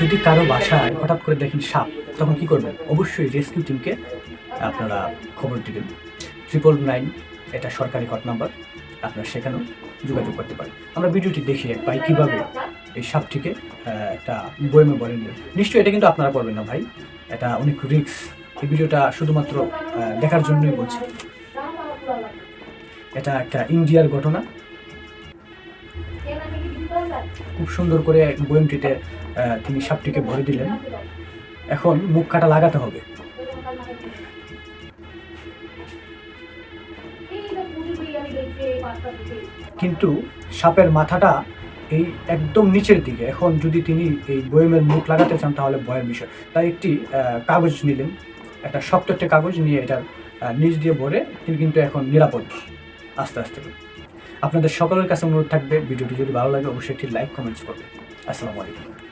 যদি কারও বাসায় হঠাৎ করে দেখেন সাপ, তখন কি করবেন? অবশ্যই রেস্কিউ টিমকে আপনারা খবর দিবেন। ট্রিপল নাইন এটা সরকারি হট নাম্বার আপনারা সেখানেও যোগাযোগ করতে পারেন। আমরা ভিডিওটি দেখে পাই কীভাবে এই সাপটিকে একটা বয়মে বলেন নিশ্চয়ই এটা কিন্তু আপনারা করবেন না ভাই। এটা অনেক রিস্ক এই ভিডিওটা শুধুমাত্র দেখার জন্যই বলছি। এটা একটা ইন্ডিয়ার ঘটনা। খুব সুন্দর করে বয়মটিতে তিনি সাপটিকে ভরে দিলেন। এখন মুখ কাটা লাগাতে হবে। কিন্তু সাপের মাথাটা এই একদম নিচের দিকে। এখন যদি তিনি এই বয়মের মুখ লাগাতে চান, তাহলে ভয়ের বিষয়। তাই একটি কাগজ নিলেন। একটা শক্ত একটা কাগজ নিয়ে এটার নিচ দিয়ে ভরে, তিনি কিন্তু এখন নিরাপদ। আস্তে আস্তে করে আপনাদের সকলের কাছে অনুরোধ থাকবে, ভিডিওটি যদি ভালো লাগে, অবশ্যই একটি লাইক কমেন্টস করবে আসসালামু আলাইকুম।